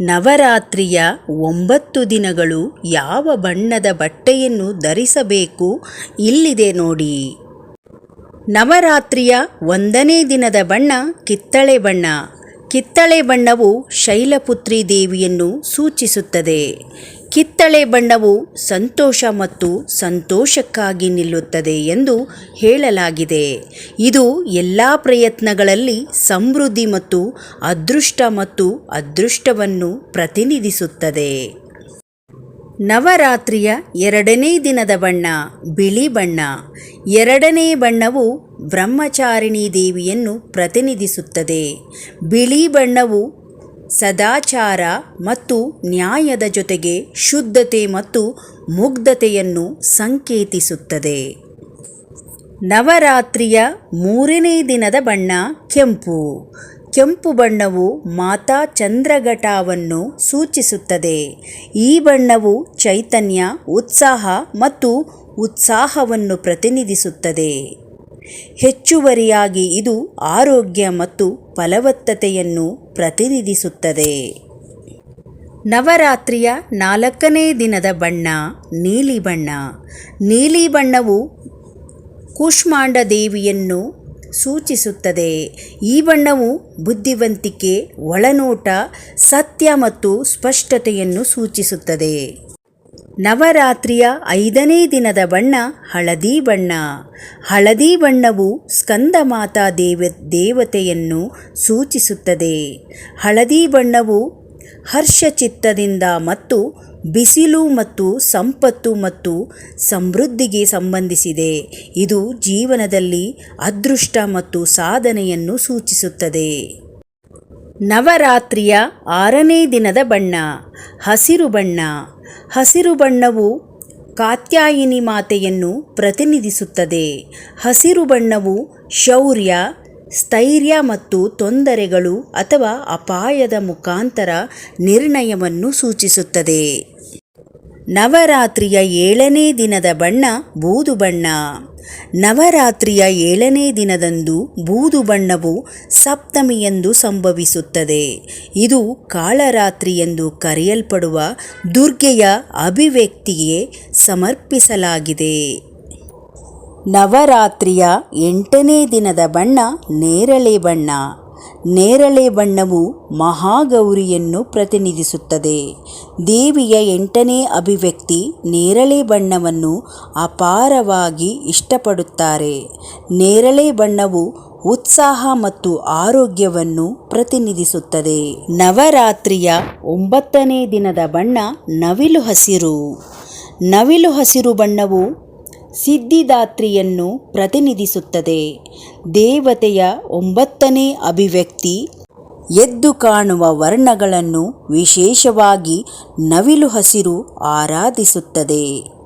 ನವರಾತ್ರಿಯ ಒಂಬತ್ತು ದಿನಗಳು ಯಾವ ಬಣ್ಣದ ಬಟ್ಟೆಯನ್ನು ಧರಿಸಬೇಕು ಇಲ್ಲಿದೆ ನೋಡಿ. ನವರಾತ್ರಿಯ ಒಂದನೇ ದಿನದ ಬಣ್ಣ ಕಿತ್ತಳೆ ಬಣ್ಣ. ಕಿತ್ತಳೆ ಬಣ್ಣವು ಶೈಲಪುತ್ರಿ ದೇವಿಯನ್ನು ಸೂಚಿಸುತ್ತದೆ. ಕಿತ್ತಳೆ ಬಣ್ಣವು ಸಂತೋಷ ಮತ್ತು ಸಂತೋಷಕ್ಕಾಗಿ ನಿಲ್ಲುತ್ತದೆ ಎಂದು ಹೇಳಲಾಗಿದೆ. ಇದು ಎಲ್ಲ ಪ್ರಯತ್ನಗಳಲ್ಲಿ ಸಮೃದ್ಧಿ ಮತ್ತು ಅದೃಷ್ಟ ಮತ್ತು ಅದೃಷ್ಟವನ್ನು ಪ್ರತಿನಿಧಿಸುತ್ತದೆ. ನವರಾತ್ರಿಯ ಎರಡನೇ ದಿನದ ಬಣ್ಣ ಬಿಳಿ ಬಣ್ಣ. ಎರಡನೇ ಬಣ್ಣವು ಬ್ರಹ್ಮಚಾರಿಣಿ ದೇವಿಯನ್ನು ಪ್ರತಿನಿಧಿಸುತ್ತದೆ. ಬಿಳಿ ಬಣ್ಣವು ಸದಾಚಾರ ಮತ್ತು ನ್ಯಾಯದ ಜೊತೆಗೆ ಶುದ್ಧತೆ ಮತ್ತು ಮುಗ್ಧತೆಯನ್ನು ಸಂಕೇತಿಸುತ್ತದೆ. ನವರಾತ್ರಿಯ ಮೂರನೇ ದಿನದ ಬಣ್ಣ ಕೆಂಪು. ಕೆಂಪು ಬಣ್ಣವು ಮಾತಾ ಚಂದ್ರಘಟವನ್ನು ಸೂಚಿಸುತ್ತದೆ. ಈ ಬಣ್ಣವು ಚೈತನ್ಯ, ಉತ್ಸಾಹ ಮತ್ತು ಉತ್ಸಾಹವನ್ನು ಪ್ರತಿನಿಧಿಸುತ್ತದೆ. ಹೆಚ್ಚುವರಿಯಾಗಿ ಇದು ಆರೋಗ್ಯ ಮತ್ತು ಫಲವತ್ತತೆಯನ್ನು ಪ್ರತಿನಿಧಿಸುತ್ತದೆ. ನವರಾತ್ರಿಯ ನಾಲ್ಕನೇ ದಿನದ ಬಣ್ಣ ನೀಲಿ ಬಣ್ಣ. ನೀಲಿ ಬಣ್ಣವು ಕೂಷ್ಮಾಂಡ ದೇವಿಯನ್ನು ಸೂಚಿಸುತ್ತದೆ. ಈ ಬಣ್ಣವು ಬುದ್ಧಿವಂತಿಕೆ, ಒಳನೋಟ, ಸತ್ಯ ಮತ್ತು ಸ್ಪಷ್ಟತೆಯನ್ನು ಸೂಚಿಸುತ್ತದೆ. ನವರಾತ್ರಿಯ ಐದನೇ ದಿನದ ಬಣ್ಣ ಹಳದಿ ಬಣ್ಣ. ಹಳದಿ ಬಣ್ಣವು ಸ್ಕಂದಮಾತಾ ದೇವ, ದೇವತೆಯನ್ನು ಸೂಚಿಸುತ್ತದೆ. ಹಳದಿ ಬಣ್ಣವು ಹರ್ಷಚಿತ್ತದಿಂದ ಮತ್ತು ಬಿಸಿಲು ಮತ್ತು ಸಂಪತ್ತು ಮತ್ತು ಸಮೃದ್ಧಿಗೆ ಸಂಬಂಧಿಸಿದೆ. ಇದು ಜೀವನದಲ್ಲಿ ಅದೃಷ್ಟ ಮತ್ತು ಸಾಧನೆಯನ್ನು ಸೂಚಿಸುತ್ತದೆ. ನವರಾತ್ರಿಯ ಆರನೇ ದಿನದ ಬಣ್ಣ ಹಸಿರು ಬಣ್ಣ. ಹಸಿರು ಬಣ್ಣವು ಕಾತ್ಯಾಯಿನಿ ಮಾತೆಯನ್ನು ಪ್ರತಿನಿಧಿಸುತ್ತದೆ. ಹಸಿರು ಬಣ್ಣವು ಶೌರ್ಯ, ಸ್ಥೈರ್ಯ ಮತ್ತು ತೊಂದರೆಗಳು ಅಥವಾ ಅಪಾಯದ ಮುಖಾಂತರ ನಿರ್ಣಯವನ್ನು ಸೂಚಿಸುತ್ತದೆ. ನವರಾತ್ರಿಯ ಏಳನೇ ದಿನದ ಬಣ್ಣ ಬೂದು ಬಣ್ಣ. ನವರಾತ್ರಿಯ ಏಳನೇ ದಿನದಂದು ಬೂದು ಬಣ್ಣವು ಸಪ್ತಮಿ ಎಂದು ಸಂಭವಿಸುತ್ತದೆ. ಇದು ಕಾಳರಾತ್ರಿ ಎಂದು ಕರೆಯಲ್ಪಡುವ ದುರ್ಗೆಯ ಅಭಿವ್ಯಕ್ತಿಗೆ ಸಮರ್ಪಿಸಲಾಗಿದೆ. ನವರಾತ್ರಿಯ ಎಂಟನೇ ದಿನದ ಬಣ್ಣ ನೇರಳೆ ಬಣ್ಣ. ನೇರಳೆ ಬಣ್ಣವು ಮಹಾಗೌರಿಯನ್ನು ಪ್ರತಿನಿಧಿಸುತ್ತದೆ. ದೇವಿಯ ಎಂಟನೇ ಅಭಿವ್ಯಕ್ತಿ ನೇರಳೆ ಬಣ್ಣವನ್ನು ಅಪಾರವಾಗಿ ಇಷ್ಟಪಡುತ್ತಾರೆ. ನೇರಳೆ ಬಣ್ಣವು ಉತ್ಸಾಹ ಮತ್ತು ಆರೋಗ್ಯವನ್ನು ಪ್ರತಿನಿಧಿಸುತ್ತದೆ. ನವರಾತ್ರಿಯ ಒಂಬತ್ತನೇ ದಿನದ ಬಣ್ಣ ನವಿಲು ಹಸಿರು. ನವಿಲು ಹಸಿರು ಬಣ್ಣವು ಸಿದ್ಧಿದಾತ್ರಿಯನ್ನು ಪ್ರತಿನಿಧಿಸುತ್ತದೆ. ದೇವತೆಯ ಒಂಬತ್ತನೇ ಅಭಿವ್ಯಕ್ತಿ ಎದ್ದು ಕಾಣುವ ವರ್ಣಗಳನ್ನು ವಿಶೇಷವಾಗಿ ನವಿಲು ಹಸಿರು ಆರಾಧಿಸುತ್ತದೆ.